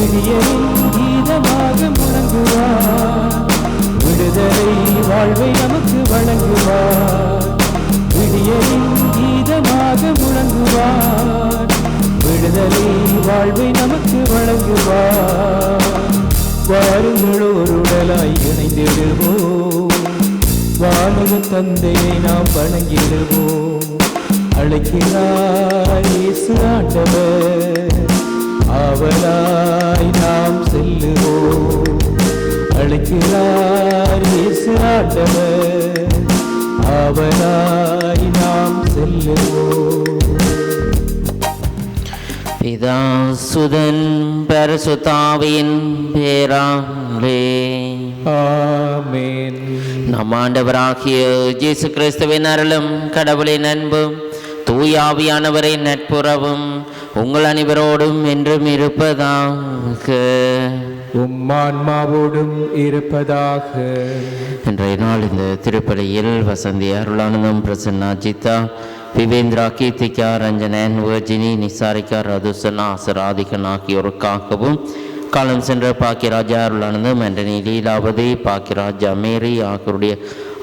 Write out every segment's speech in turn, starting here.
விதியரை கீதமாக முழங்குவார். விடுதலை வாழ்வை நமக்கு வழங்குவார். விடியரை கீதமாக முழங்குவார். விடுதலை வாழ்வை நமக்கு வழங்குவார். வாருங்கள் ஓருடலாய் இணைந்திடுவோம். வானக தந்தையை நாம் வணங்கிடுவோம். அழைக்கிறார் இயேசு ஆண்டவர். ஆவலாய் நாம் செல்லுவோம். அழைக்கிறார் இயேசு ஆண்டவர். ஆவலாய் நாம் செல்லுவோம். பிதா சுதன் பரசுத்தாவின் பேராலே. ஆமென். நம் ஆண்டவராகிய இயேசு கிறிஸ்துவின் அருளும் கடவுளின் அன்பும் தூயாவியானவரின் நட்புறவும் உங்கள் அனைவரோடும் என்றும் இருப்பதாக. உம்மான்மாவோடும் இருப்பதாக. இன்றைய நாள் இந்த திருப்பலியில் வசந்தி அருளானந்தம் பிரசன்னா ஜிதா விவேந்திரா கீர்த்திகா ரஞ்சனன் வர்ஜினி நிசாரிகா ரதுசனா அசராதிகன் ஆகியோருக்காகவும் காலம் சென்ற பாக்கியராஜா அருளானந்தம் ஆண்டனி லீலாவதி பாக்கியராஜா மேரி ஆகியோருடைய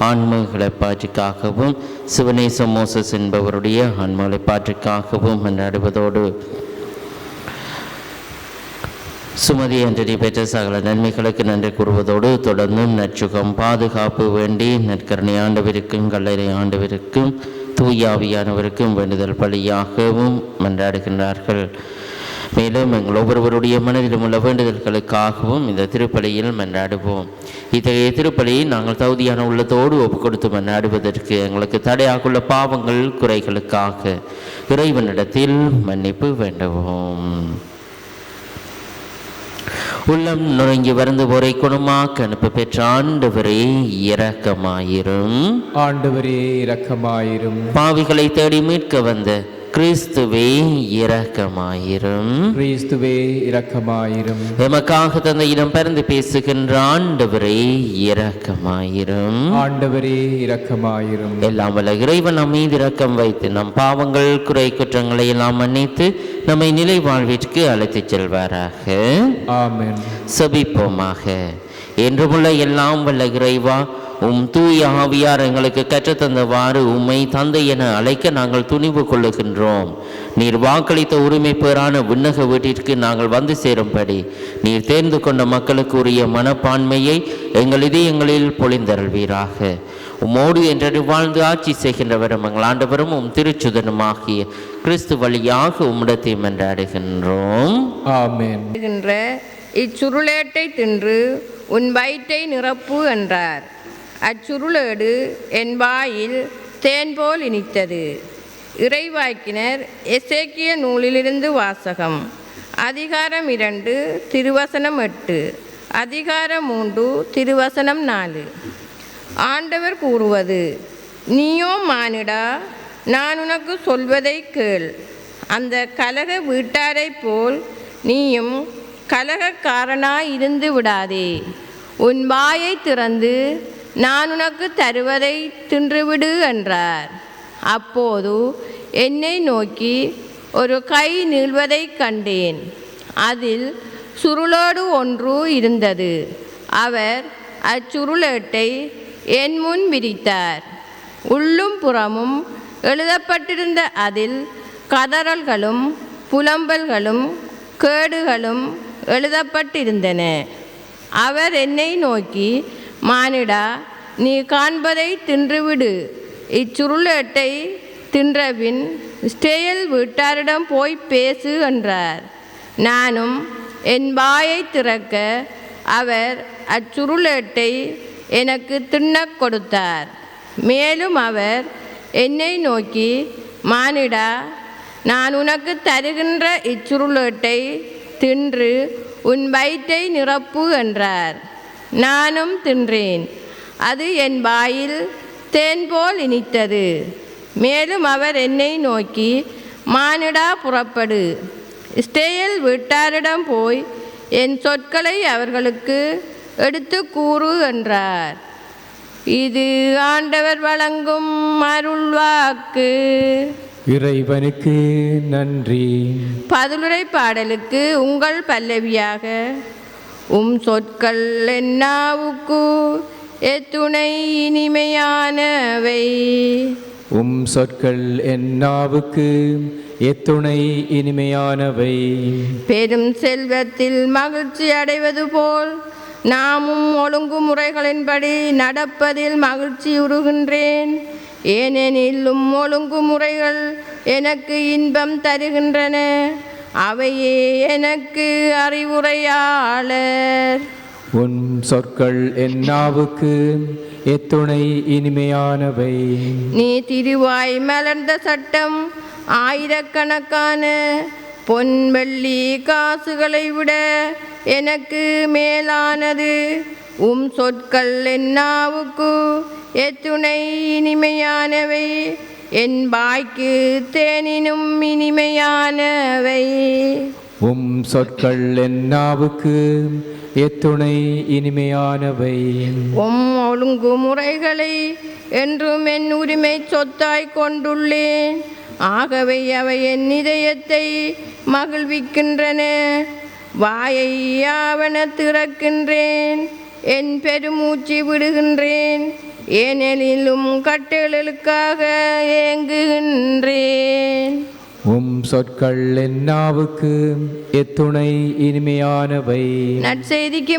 ஆன்மகளை பாற்றுக்காகவும் சிவனேச மோசஸ் என்பவருடைய ஆன்மகளை பாற்றுக்காகவும் கொண்டாடுவதோடு சுமதி என்று பெற்ற சகல நன்மைகளுக்கு நன்றி கூறுவதோடு தொடர்ந்தும் நற்சுகம் பாதுகாப்பு வேண்டி நற்கரணை ஆண்டவருக்கும் கல்லறை ஆண்டவருக்கும் தூயாவியானவருக்கும் வேண்டுதல் பலியாகவும் மன்றாடுகின்றார்கள். மேலும் எங்கள் ஒவ்வொருவருடைய மனதிலும் உள்ள வேண்டுதல்களுக்காகவும் இந்த திருப்பலியில் மன்றாடுவோம். இத்தகைய திருப்பலியை நாங்கள் தகுதியான உள்ளத்தோடு ஒப்பு கொடுத்து மன்றாடுவதற்கு எங்களுக்கு தடையாகுள்ள பாவங்கள் குறைகளுக்காக இறைவனிடத்தில் மன்னிப்பு வேண்டுவோம். உள்ளம் நுழைங்கி வருந்து போரை குணமாக்க அனுப்ப பெற்ற ஆண்டவரே இரக்கமாயிரும். ஆண்டவரே இரக்கமாயிரும். பாவிகளை தேடி மீட்க வந்த கிறிஸ்துவே இரக்கமாயிரும். கிறிஸ்துவே இரக்கமாயிரும். எமக்காக தந்த இடம் பறந்து பேசுகின்ற ஆண்டவரே இரக்கமாயிரும். ஆண்டவரே இரக்கமாயிரும். எல்லாம் வல்ல இறைவன் நம் மீது இரக்கம் வைத்து நம் பாவங்கள் குறை குற்றங்களை எல்லாம் மன்னித்து நம்மை நிலை வாழ்விற்கு அழைத்துச் செல்வாராக. ஆமென். செபிப்போமாக. என்றுமுள்ள எல்லாம் வல்ல இறைவா உம் தூய ஆவியார் எங்களுக்கு கற்றுத்தந்தவாறு உம்மை தந்தை என அழைக்க நாங்கள் துணிவு கொள்ளுகின்றோம் நீர் வாக்களித்த உரிமை பேரான விண்ணக வீட்டிற்கு நாங்கள் வந்து சேரும்படி நீர் தேர்ந்து கொண்ட மக்களுக்கு உரிய மனப்பான்மையை எங்கள் இதயங்களில் பொழிந்தருள்வீராக உம்மோடு என்றடி வாழ்ந்து ஆட்சி செய்கின்றவரும் எங்கள் ஆண்டவரும் உம் திருச்சுதனுமாகிய கிறிஸ்து வழியாக உம்மிடத்தை மன்றாடுகின்றோம் இச்சுருளேட்டை தின்று உன் வயிற்றை நிரப்பு என்றார். அச்சுருளேடு என் வாயில் தேன் போல் இனித்தது. இறைவாக்கினர் எசேக்கிய நூலிலிருந்து வாசகம். அதிகாரம் இரண்டு திருவசனம் எட்டு. அதிகாரம் மூன்று திருவசனம் நாலு. ஆண்டவர் கூறுவது நீயோ மானிடா நான் உனக்கு சொல்வதை கேள். அந்த கலக வீட்டாரைப் போல் நீயும் கலகக்காரனாய் இருந்து விடாதே உன் வாயை திறந்து நான் உனக்கு தருவதை தின்றுவிடு என்றார். அப்போது என்னை நோக்கி ஒரு கை நீள்வதைக் கண்டேன். அதில் சுருளோடு ஒன்று இருந்தது. அவர் அச்சுருளேட்டை என் முன் விரித்தார். உள்ளும் புறமும் எழுதப்பட்டிருந்த அதில் கதறல்களும் புலம்பல்களும் கேடுகளும் எழுதப்பட்டிருந்தன. அவர் என்னை நோக்கி மானிடா நீ காண்பதை தின்றுவிடு. இச்சுருளேட்டை தின்றபின் ஸ்டேயல் வீட்டாரிடம் போய் பேசு என்றார். நானும் என் வாயை திறக்க அவர் அச்சுருளேட்டை எனக்கு திண்ணக் கொடுத்தார். மேலும் அவர் என்னை நோக்கி மானிடா நான் உனக்கு தருகின்ற இச்சுருளேட்டை தின்று உன் வயிற்றை நிரப்பு என்றார். நானும் தின்றேன். அது என் வாயில் தேன் போல் இனித்தது. மேலும் அவர் என்னை நோக்கி மானிடா புறப்படு. ஸ்டேயல் வீட்டாரிடம் போய் என் சொற்களை அவர்களுக்கு எடுத்து கூறு என்றார். இது ஆண்டவர் வழங்கும் அருள்வாக்கு. இறைவனுக்கு நன்றி. பதிலுரை பாடலுக்கு உங்கள் பல்லவியாக. உம் சொற்கள் என்னாவுக்கு எத்துணை இனிமையானவை. உம் சொற்கள் என் நாவுக்கு எத்துணை இனிமையானவை. பெரும் செல்வத்தில் மகிழ்ச்சி அடைவது போல் நாமும் ஒழுங்குமுறைகளின்படி நடப்பதில் மகிழ்ச்சி உறுகின்றேன் ஏனெனில் உம் ஒழுங்குமுறைகள் எனக்கு இன்பம் தருகின்றன. அவையே எனக்கு அறிவுரையாளர். உன் சொற்கள் என் நாவுக்கு எத்துணை இனிமையானவை. நீ திருவாய் மலர்ந்த சட்டம் ஆயிரக்கணக்கான பொன் வெள்ளி காசுகளை விட எனக்கு மேலானது. உம் சொற்கள் என்னாவுக்கு? எத்துணை இனிமையானவை. என் பாய்க்கு தேனினும் இனிமையானவை. உம் சொற்கள் என் நாவுக்கு எத்துணை இனிமையானவை. உம் ஒழுங்குமுறைகளை என்றும் என் உரிமை சொத்தாய் கொண்டுள்ளேன். ஆகவே அவை என் இதயத்தை மகிழ்விக்கின்றன. வாயை ஆவன திறக்கின்றேன். என் பெருமூச்சு விடுகின்றேன். ஏனெனிலும் கட்டளுக்காக ஏங்குகின்றேன். உம் சொற்கள் என் நாவுக்கு எத்துணை இனிமையானவை. நற்செய்திக்கு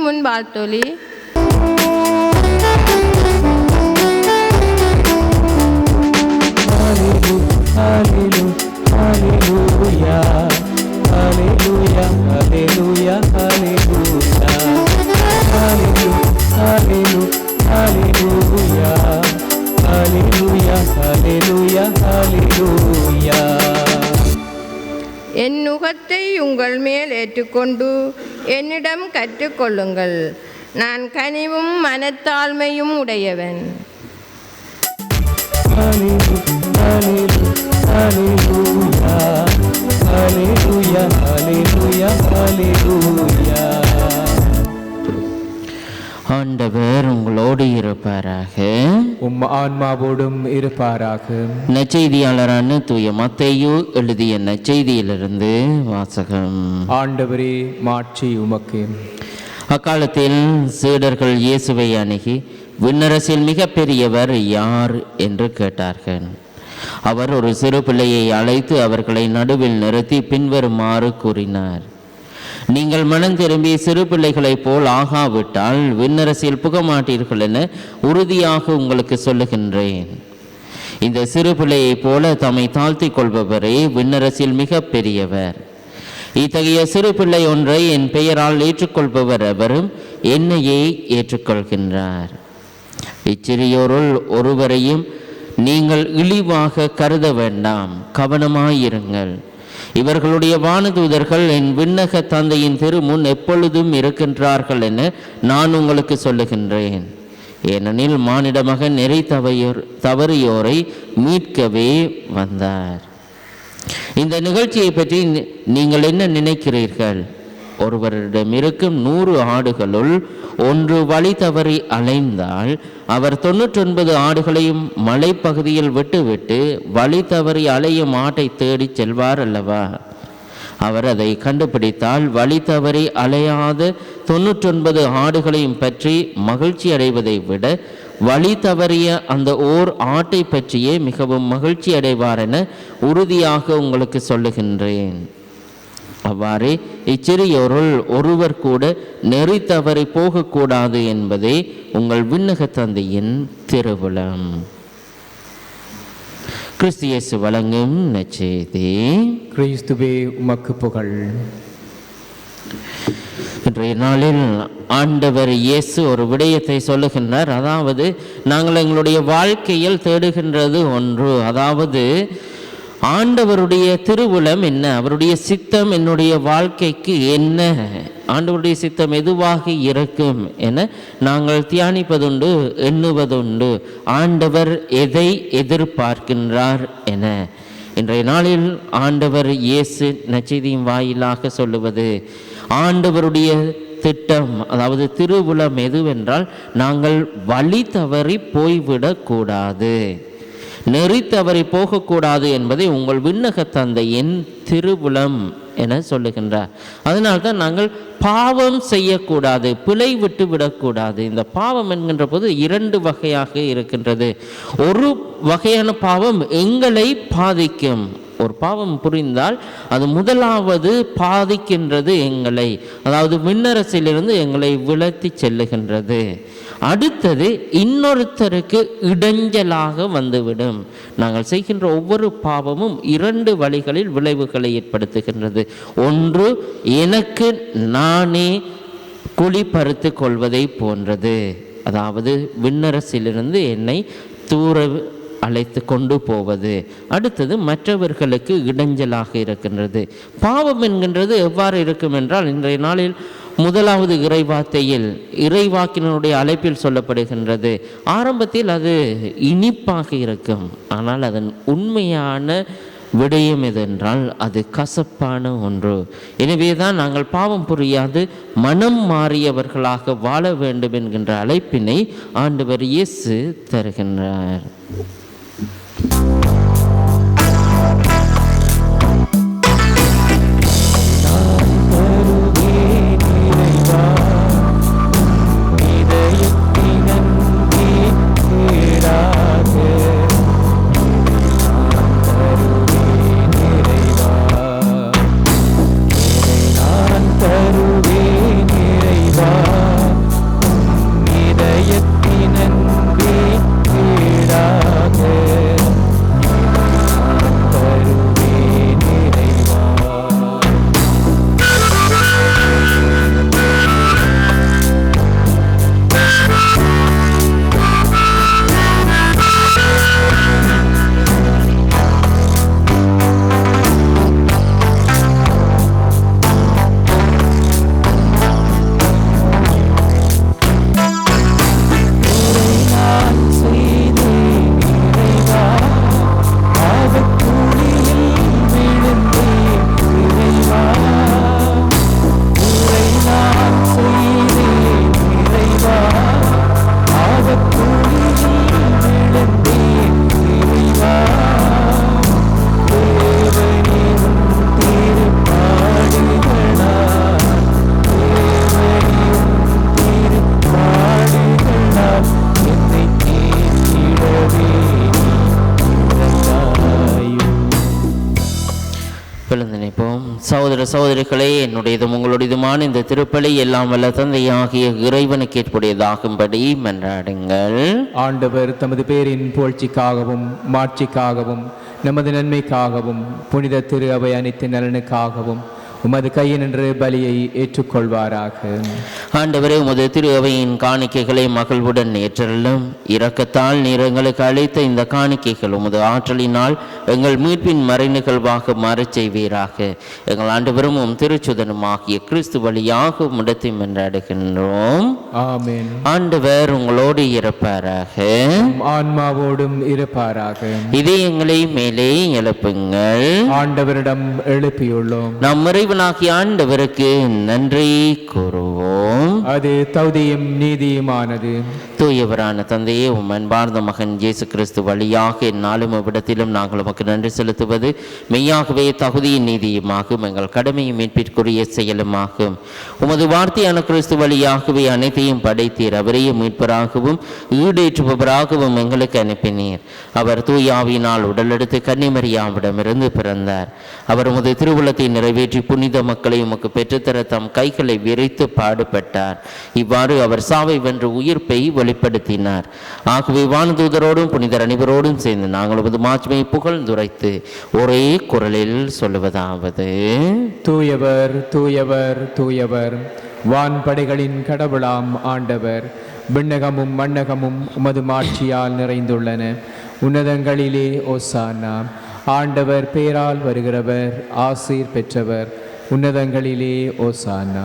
முன் வாழ்த்தொலி என் நுகத்தை உங்கள் மேல் ஏற்றுக்கொண்டு என்னிடம் கற்றுக்கொள்ளுங்கள். நான் கனிவும் மனத்தாழ்மையும் உடையவன். ஆண்டவர் உங்களோடு இருப்பாராக. உம் ஆன்மாவோடும் இருப்பாராக. நற்செய்தியாளரான தூய மத்தேயு எழுதிய நற்செய்தியிலிருந்து வாசகம். ஆண்டவரே மாட்சி உமக்கு. அக்காலத்தில் சீடர்கள் இயேசுவை அணுகி விண்ணரசில் மிக பெரியவர் யார் என்று கேட்டார்கள். அவர் ஒரு சிறு பிள்ளையை அழைத்து அவர்களை நடுவில் நிறுத்தி பின்வருமாறு கூறினார். நீங்கள் மனம் திரும்பி சிறு பிள்ளைகளைப் போல் ஆகாவிட்டால் விண்ணரசில் புகமாட்டீர்கள் என உறுதியாக உங்களுக்கு சொல்லுகின்றேன். இந்த சிறு பிள்ளையைப் போல தம்மை தாழ்த்திக் கொள்பவரே விண்ணரசில் மிக பெரியவர். இத்தகைய சிறு பிள்ளை ஒன்றை என் பெயரால் ஏற்றுக்கொள்பவர் அவரும் என்னையே ஏற்றுக்கொள்கின்றார். இச்சிறியோருள் ஒருவரையும் நீங்கள் இழிவாக கருத வேண்டாம். கவனமாயிருங்கள். இவர்களுடைய வானதூதர்கள் என் விண்ணக தந்தையின் திருமுன் எப்பொழுதும் இருக்கின்றார்கள் என நான் உங்களுக்கு சொல்லுகின்றேன். ஏனெனில் மானிட மகன் நெறி தவையோர் தவறியோரை மீட்கவே வந்தார். இந்த நிகழ்ச்சியை பற்றி நீங்கள் என்ன நினைக்கிறீர்கள்? ஒருவரிடம் இருக்கும் நூறு ஆடுகளுள் ஒன்று வழி தவறி அலைந்தால் அவர் தொண்ணூற்றொன்பது ஆடுகளையும் மலைப்பகுதியில் விட்டுவிட்டு வழி தவறி அலையும் ஆட்டை தேடிச் செல்வார் அல்லவா? அவர் அதை கண்டுபிடித்தால் வழி தவறி அலையாத தொண்ணூற்றொன்பது ஆடுகளையும் பற்றி மகிழ்ச்சி அடைவதை விட வழி தவறிய அந்த ஓர் ஆட்டை பற்றியே மிகவும் மகிழ்ச்சி அடைவார் என உறுதியாக உங்களுக்கு சொல்லுகின்றேன். அவ்வாறே இச்சிறியோருள் ஒருவர் கூட நெறி தவறி போகக்கூடாது என்பதே உங்கள் விண்ணக தந்தையின் திருவுளம். கிறிஸ்தியேசு வழங்கும் நச்செய்தி கிறிஸ்துவே உமக்கு புகழ். இன்றைய நாளில் ஆண்டவர் இயேசு ஒரு விடயத்தை சொல்லுகின்றார். அதாவது நாங்கள் எங்களுடைய வாழ்க்கையில் தேடுகின்றது ஒன்று. அதாவது ஆண்டவருடைய திருவுளம் என்ன? அவருடைய சித்தம் என்னுடைய வாழ்க்கைக்கு என்ன? ஆண்டவருடைய சித்தம் எதுவாக இருக்கும் என நாங்கள் தியானிப்பதுண்டு எண்ணுவதுண்டு. ஆண்டவர் எதை எதிர்பார்க்கின்றார் என. இன்றைய நாளில் ஆண்டவர் இயேசு நச்செய்தியின் வாயிலாக சொல்லுவது ஆண்டவருடைய திட்டம் அதாவது திருவுளம் எதுவென்றால் நாங்கள் வழி தவறி போய்விடக்கூடாது. நெறி தவறி போகக்கூடாது என்பதை உங்கள் விண்ணக தந்தையின் திருவுளம் என சொல்லுகின்றார். அதனால்தான் நாங்கள் பாவம் செய்யக்கூடாது பிழை விட்டு விடக்கூடாது. இந்த பாவம் என்கின்ற போது இரண்டு வகையாக இருக்கின்றது. ஒரு வகையான பாவம் எங்களை பாதிக்கும். ஒரு பாவம் புரிந்தால் அது முதலாவது பாதிக்கின்றது எங்களை அதாவது விண்ணரசிலிருந்து எங்களை விலத்தி செல்லுகின்றது. அடுத்தது இன்னொருத்தருக்கு இடைஞ்சலாக வந்துவிடும். நாங்கள் செய்கின்ற ஒவ்வொரு பாவமும் இரண்டு வழிகளில் விளைவுகளை ஏற்படுத்துகின்றது. ஒன்று எனக்கு நானே குழி பறித்து கொள்வதை போன்றது. அதாவது விண்ணரசிலிருந்து என்னை தூர அழைத்து கொண்டு போவது. அடுத்தது மற்றவர்களுக்கு இடைஞ்சலாக இருக்கின்றது. பாவம் என்கின்றது எவ்வாறு இருக்கும் என்றால் இன்றைய நாளில் முதலாவது இறைவார்த்தையில் இறைவாக்கினருடைய அழைப்பில் சொல்லப்படுகின்றது. ஆரம்பத்தில் அது இனிப்பாக இருக்கும். ஆனால் அதன் உண்மையான விடயம் எதென்றால் அது கசப்பான ஒன்று. எனவே தான் நாங்கள் பாவம் புரியாது மனம் மாறியவர்களாக வாழ வேண்டும் என்கின்ற அழைப்பினை ஆண்டவர் இயேசு தருகின்றார். திருப்பலி எல்லாம் வல்ல தந்தையாகிய இறைவனுக்கு ஏற்புடையதாகும்படி மன்றாடுங்கள். ஆண்டவர் தமது பேரின் புகழ்ச்சிக்காகவும் மாட்சிக்காகவும் நமது நன்மைக்காகவும் புனித திரு அவை அனைத்து நலனுக்காகவும் உமது கையினின்று பலியை ஏற்றுக்கொள்வாராக. ஆண்டவரே உமது திரு அவையின் காணிக்கைகளை மகிழ்வுடன் ஏற்றலும் இரக்கத்தால் நீர் எங்களுக்கு அளித்த இந்த காணிக்கைகள் உமது ஆற்றலினால் எங்கள் மீட்பின் மறைநிகழ்வாக மாறச் செய்வீராக. எங்கள் ஆண்டவரும் உம் திருச்சுதனும் ஆகிய கிறிஸ்து வழியாக உம்மிடத்தை மன்றாடுகின்றோம் ஆமென். ஆண்டவர் உங்களோடு இருப்பாராக. ஆன்மாவோடும் இருப்பாராக. இதயங்களை மேலே எழுப்புங்கள். ஆண்டவரிடம் எழுப்பியுள்ளோம். நம் இறைவனாகிய ஆண்டவருக்கு நன்றி கூறுவோம். அது தகுதியும் நீதியுமானது. தூயவரான தந்தையே உம் அன்பார்ந்த மகன் இயேசு கிறிஸ்து வழியாக என்னாலும் இவ்விடத்திலும் நாங்கள் உமக்கு நன்றி செலுத்துவது மெய்யாகவே தகுதியின் நீதியுமாகும் எங்கள் கடமையும் மீட்பிற்குரிய செயலுமாகும். உமது வார்த்தையான கிறிஸ்து வழியாகவே அனைத்தையும் படைத்தீர் அவரையும் மீட்பராகவும் ஈடேற்றுபவராகவும் எங்களுக்கு அனுப்பினீர். அவர் தூயாவினால் உடலெடுத்து கன்னிமரியாவிடமிருந்து பிறந்தார். அவர் உமது திருவுளத்தை நிறைவேற்றி புனித மக்களை உமக்கு பெற்றுத்தர தம் கைகளை விரித்து பாடுபட்டார். இவ்வாறு அவர் சாவை வென்று உயிர்ப்பை வெளிப்படுத்தினார். ஆகவே வானதூதரோடும் புனிதர் அனைவரோடும் சேர்ந்து நாங்கள் உமது மாட்சிமையை புகழ்ந்துரைத்து ஒரே குரலில் சொல்லுவதாவது. தூயவர் தூயவர் தூயவர் வான்படைகளின் கடவுளாம் ஆண்டவர் விண்ணகமும் மண்ணகமும் உமது மாட்சியால் நிறைந்துள்ளன. உன்னதங்களிலே ஓசானா ஆண்டவர் பேரால் வருகிறவர் ஆசீர் பெற்றவர் உன்னதங்களிலே ஓசானா.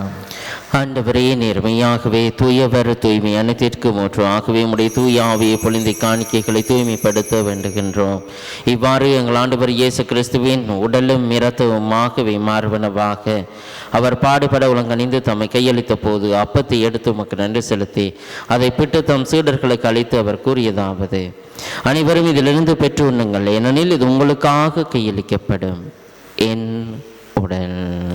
ஆண்டவரே நேர்மையாகவே தூயவர் தூய்மை அனைத்திற்கு மூன்று ஆகவே உடைய தூய ஆவியை காணிக்கைகளை தூய்மைப்படுத்த வேண்டுகின்றோம். இவ்வாறு எங்கள் ஆண்டவர் இயேசு கிறிஸ்துவின் உடலும் இரத்தவுமாகவே மாறுவனவாக. அவர் பாடுபட உலங்கணிந்து தம்மை கையளித்த போது அப்பத்தை எடுத்து உமக்கு நன்றி செலுத்தி அதை பிட்டு தம் சீடர்களுக்கு அளித்து அவர் கூறியதாவது அனைவரும் இதிலிருந்து பெற்று உண்ணுங்கள். ஏனெனில் இது உங்களுக்காக கையளிக்கப்படும். என் உடல்.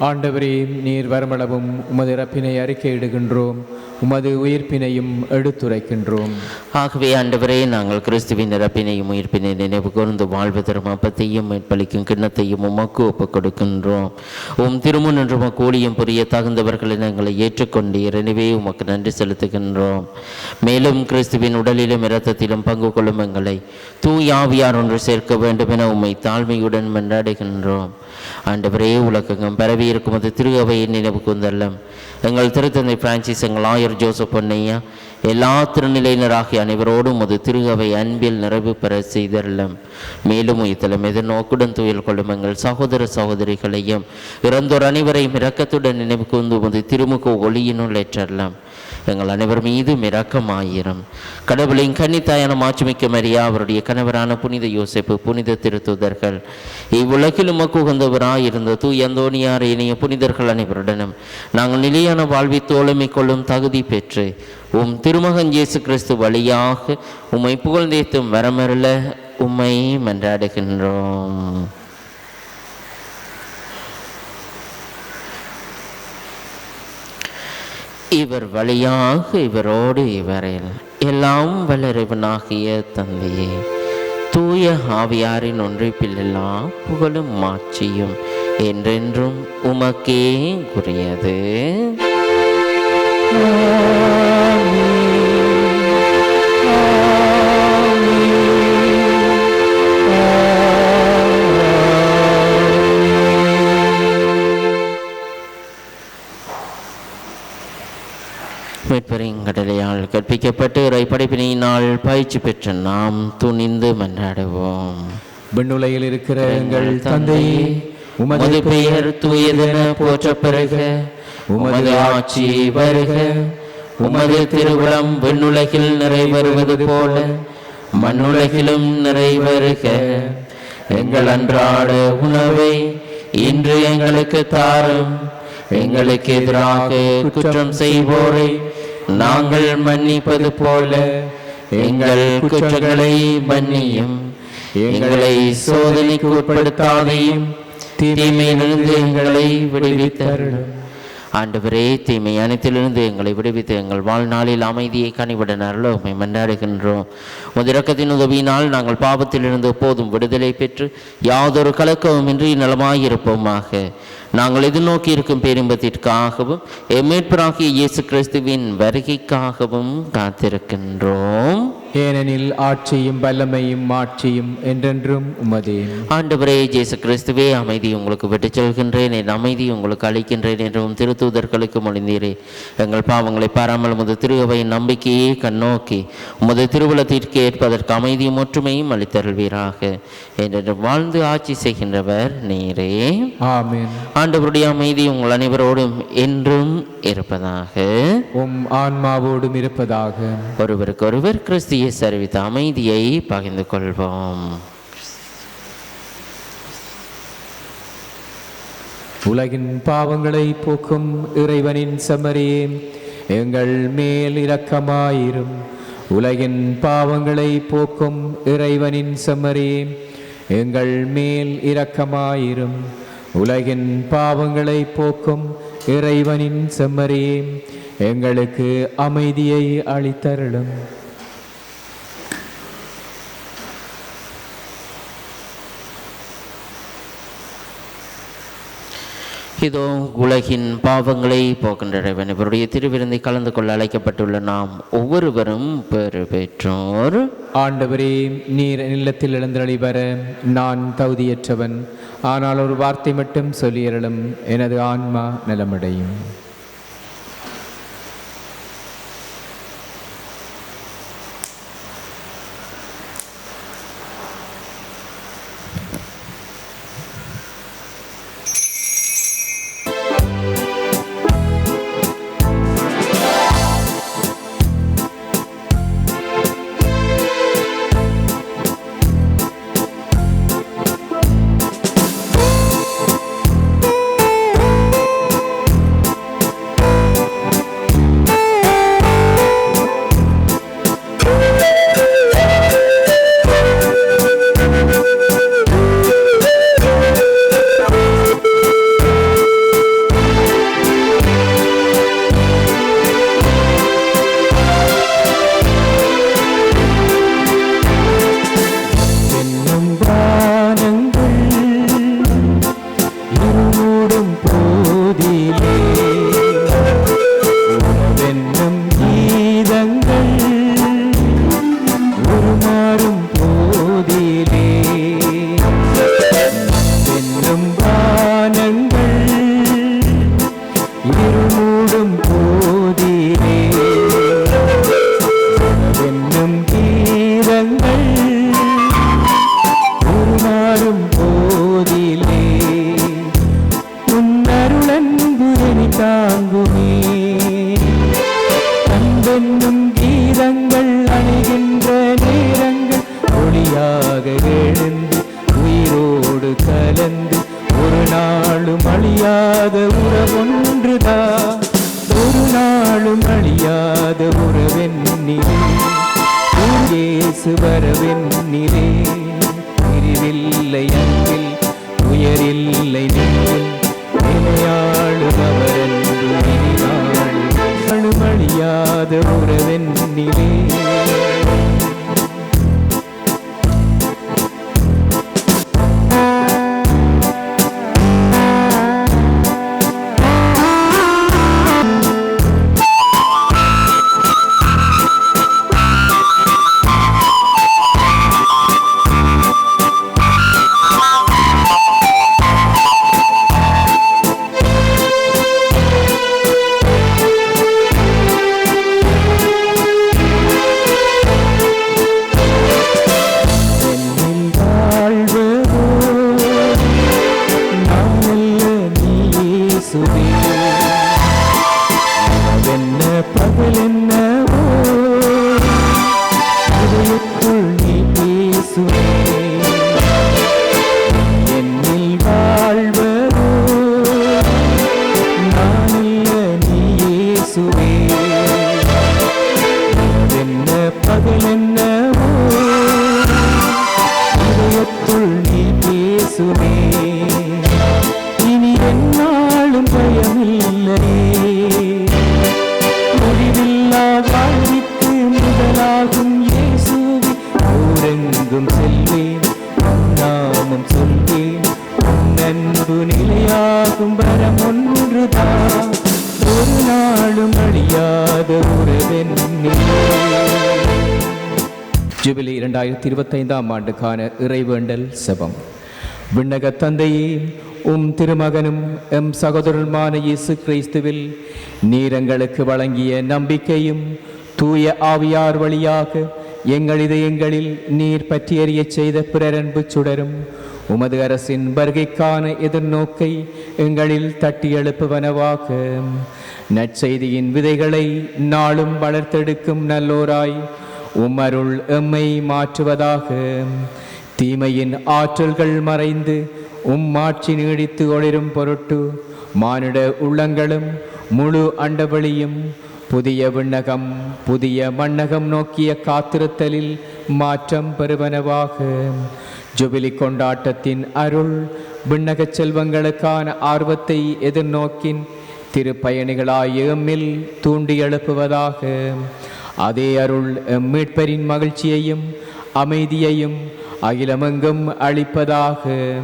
ஆண்டவரே நீர் வரமளவும் உமது இறப்பினை அறிக்கையிடுகின்றோம் உமது உயிர்ப்பினையும் எடுத்துரைக்கின்றோம். ஆகவே ஆண்டவரே நாங்கள் கிறிஸ்துவின் இறப்பினையும் உயிர்ப்பினை நினைவு கூர்ந்து வாழ்வு தரும் அப்பத்தையும் கிண்ணத்தையும் உமக்கு ஒப்புக் கொடுக்கின்றோம். உம் திருமுன் என்று உமக்கு ஊழியம் புரிய தகுந்தவர்களை நாங்களை ஏற்றுக்கொண்டு எனவே உமக்கு நன்றி செலுத்துகின்றோம். மேலும் கிறிஸ்துவின் உடலிலும் இரத்தத்திலும் பங்கு கொள்ளும் எங்களை தூயாவியார் ஒன்று சேர்க்க வேண்டும் என உம்மை தாழ்மையுடன் மன்றாடுகின்றோம். ஆண்டவரே உலகெங்கும் பரவி இருக்கும் அது திரு அவையின் நினைவு கூந்தல்லம் எங்கள் திருத்தந்தை பிரான்சிஸ் எங்கள் ஆயர் ஜோசப் பொன்னையா எல்லா திருநிலையினராகிய அனைவரோடும் அது திருகவை அன்பில் நிறைவு பெற செய்தரலாம் மேலும் இத்தலம் எதிர்நோக்குடன் துயில் கொள்ளும் எங்கள் சகோதர சகோதரிகளையும் இறந்தோர் அனைவரையும் இரக்கத்துடன் நினைவு கூர்ந்து உமது திருமுக ஒளியினுள் ஏற்றல்லம் எங்கள் அனைவர் மீதும் இரக்கமாயிரும். கடவுளின் கன்னித்தாயான மாட்சிமிக்க மரியா அவருடைய கணவரான புனித யோசிப்பு புனித திருத்துதர்கள். இவ்வுலகில் உமக்கு உகந்தவராய் இருந்த அந்தோனியார் இணைய புனிதர்கள் அனைவருடனும் நாங்கள் நிலையான வாழ்வை தோழமை கொள்ளும் தகுதி பெற்று உம் திருமகன் இயேசு கிறிஸ்து வழியாக உம்மை புகழ்ந்தேத்தும் வரமருள உம்மை மன்றாடுகின்றோம் இவர் வழியாக இவரோடு இவரில் எல்லாம் வளரவனாகிய தந்தையே தூய ஆவியாரின் ஒன்றிப்பில் எல்லாம் புகழும் மாட்சியும் என்றென்றும் உமக்கே உரியது Amen. கடலையால் கற்பிக்கப்பட்டு இறை படைப்பினையினால் பயிற்சி பெற்ற நாம் துணிந்து மன்றாடுவோம். விண்ணுலையில் இருக்கிற எங்கள் தந்தையே உமது பெயர் தூயதென போற்ற பெறுக உமது ஆட்சி வருக உமது திருவுளம் விண்ணுலகில் நிறைவேறுவது போல மண்ணுலகிலும் நிறைவேறுக எங்கள் அன்றாட உணவை இன்று எங்களுக்கு தாரும் எங்களுக்கு எதிராக குற்றம் செய்வோரை நாங்கள் மன்னிப்பது போல எங்கள் குற்றங்களை மன்னியும். எங்களை சோதனைக்கு உட்படுத்தாதையும் தீமையிலிருந்து எங்களை விடுவித்தருளும். ஆண்டவரே தீமை அனைத்திலிருந்து எங்களை விடுவித்து எங்கள் வாழ்நாளில் அமைதியை கனிவிட அருள மன்றாடுகின்றோம். முதிரக்கத்தின் உதவியினால் நாங்கள் பாவத்திலிருந்து எப்போதும் விடுதலை பெற்று யாதொரு கலக்கமும் கலக்கமுமின்றி நலமாயிருப்போமாக. நாங்கள் எதிர்நோக்கி இருக்கும் பேரின்பத்திற்காகவும் எம்மேற்பராகிய இயேசு கிறிஸ்துவின் வருகைக்காகவும் காத்திருக்கின்றோம். ஏனெனில் ஆட்சியும் வல்லமையும் மாட்சியும் என்றென்றும் உமதே. ஆண்டவரே இயேசு கிறிஸ்துவே அமைதி உங்களுக்கு விட்டுச் செல்கின்றேன் என் அமைதி உங்களுக்கு அளிக்கின்றேன் என்றும் திருத்தூதர்களுக்கு மொழிந்தீரே. எங்கள் பாவங்களை பாராமல் உமது திருவையின் நம்பிக்கையே கண்ணோக்கி உமது திருவுளத்திற்கு ஏற்பதற்கு அமைதியும் ஒற்றுமையும் அளித்தருள்வீராக. என்று வாழ்ந்து ஆட்சி செய்கின்றவர் நீரே. ஆண்டவருடைய அமைதி உங்கள் அனைவரோடும் என்றும் இருப்பதாக. உம் ஆன்மாவோடும் இருப்பதாக. ஒருவருக்கொருவர் கிறிஸ்திய அறிவித்த அமைதியை பகிர்ந்து கொள்வோம். உலகின் பாவங்களை போக்கும் இறைவனின் செம்மறியே எங்கள் மேல் இரக்கமாயிரும். உலகின் பாவங்களை போக்கும் இறைவனின் செம்மறியே எங்கள் மேல் இரக்கமாயிரும். உலகின் பாவங்களை போக்கும் இறைவனின் செம்மறியே எங்களுக்கு அமைதியை அளித்தருளும். இதோ உலகின் பாவங்களை போக்கின்றவன். இவருடைய திருவிருந்தை கலந்து கொள்ள அழைக்கப்பட்டுள்ள நாம் ஒவ்வொருவரும் பெறு பெற்றோர் ஆண்டவரே நீர் நிலத்தில் எழுந்தளி வர நான் தகுதியற்றவன். ஆனால் ஒரு வார்த்தை மட்டும் சொல்லியறலும் எனது ஆன்மா நலமடையும். இயேசுவே. இனி என்னாலும் பயமில்லை. முடிவில்லா வாழ்விக்கு முதலாகும் இயேசுவே. ஊரெங்கும் செல்வேன் உன் நாமம் சொல்வேன். உன் அன்பு நிலையாகும் வரம் ஒன்றுதான். ஒரு நாளும் அழியாத உறவென்னிலே ஜூபிலி இரண்டாயிரத்தி இருபத்தைந்தாம் ஆண்டுக்கான இறைவேண்டல் செபம். விண்ணக தந்தையே உம் திருமகனும் எம் சகோதரருமான இயேசு கிறிஸ்துவில் நீரங்களுக்கு வழங்கிய நம்பிக்கையும் தூய ஆவியார் வழியாக எங்கள் இதயங்களில் நீர் பற்றி செய்த பிறரன்பு சுடரும். உமது அரசின் வருகைக்கான எதிர்நோக்கை எங்களில் தட்டி எழுப்புவனவாக. நற்செய்தியின் விதைகளை நாளும் வளர்த்தெடுக்கும் நல்லோராய் உமருள் எம்மை மாற்றுவதாக. தீமையின் ஆற்றல்கள் மறைந்து உம்மாட்சி நீடித்து ஒளிரும் பொருட்டு மானிட உள்ளங்களும் முழு அண்டவெளியும் புதிய விண்ணகம் புதிய மண்ணகம் நோக்கிய காத்திருத்தலில் மாற்றம் பெறுவனவாக. ஜுபிலி கொண்டாட்டத்தின் அருள் விண்ணகச் செல்வங்களுக்கான ஆர்வத்தை எதிர்நோக்கின் திருப்பயணிகளாய் எம்மில் தூண்டி எழுப்புவதாக அதே அருள் எம் மீட்பரின் மகிழ்ச்சியையும் அமைதியையும் அகிலமெங்கும் அளிப்பதாக.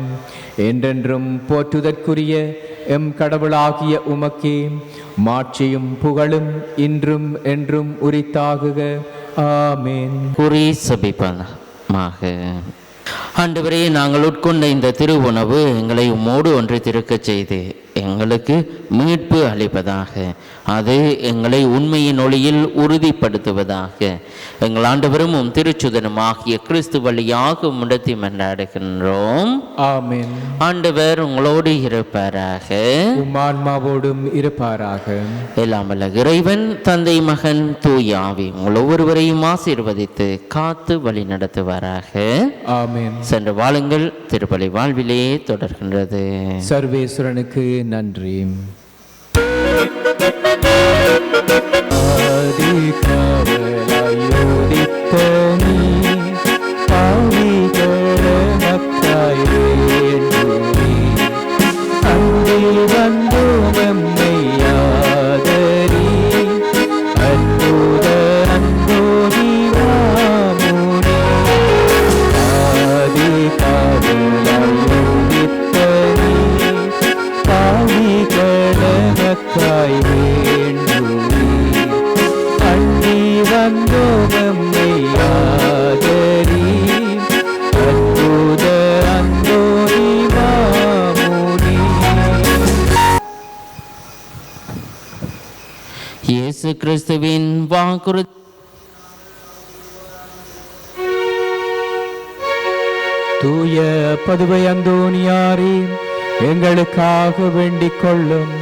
என்றென்றும் போற்றுதற்குரிய எம் கடவுளாகிய உமக்கே மாட்சியும் புகழும் இன்றும் என்றும் உரித்தாகுக. ஆமேன். குறி சபிப்பதாக ஆண்டவரே நாங்கள் உட்கொண்ட இந்த திரு உணவு எங்களை உம்மோடு ஒன்று திருக்கச் செய்து எங்களுக்கு மீட்பு அளிப்பதாக அது எங்களை உண்மையின் ஒளியில் உறுதிப்படுத்துவதாக. எங்கள் ஆண்டவரும் உம் திருச்சுதனும் ஆகிய கிறிஸ்து வழியாக முடத்தி மன்றாடுகின்றோம். ஆமேன். ஆண்டவர் உங்களோடு இருப்பாராக. ஆன்மாவோடும் இருப்பாராக. எல்லாம் வல்ல இறைவன் தந்தை மகன் தூய ஆவி உங்கள் ஒவ்வொருவரையும் ஆசீர்வதித்து காத்து வழி நடத்துவாராக ஆமேன். சென்று வாழுங்கள். திருப்பலி வாழ்விலே தொடர்கின்றது. சர்வேஸ்வரனுக்கு நன்றி. ஆதிகாவலாயுதித்த நீ பாவிகளமக்காய் வேண்டுமே அண்டி ஆதரி அற்புத அந்தோனி மாமுனி இயேசு கிறிஸ்துவின் வாக்குறுதி தூய பதுவை அந்தோனியாரே எங்களுக்காக வேண்டிக் கொள்ளும்.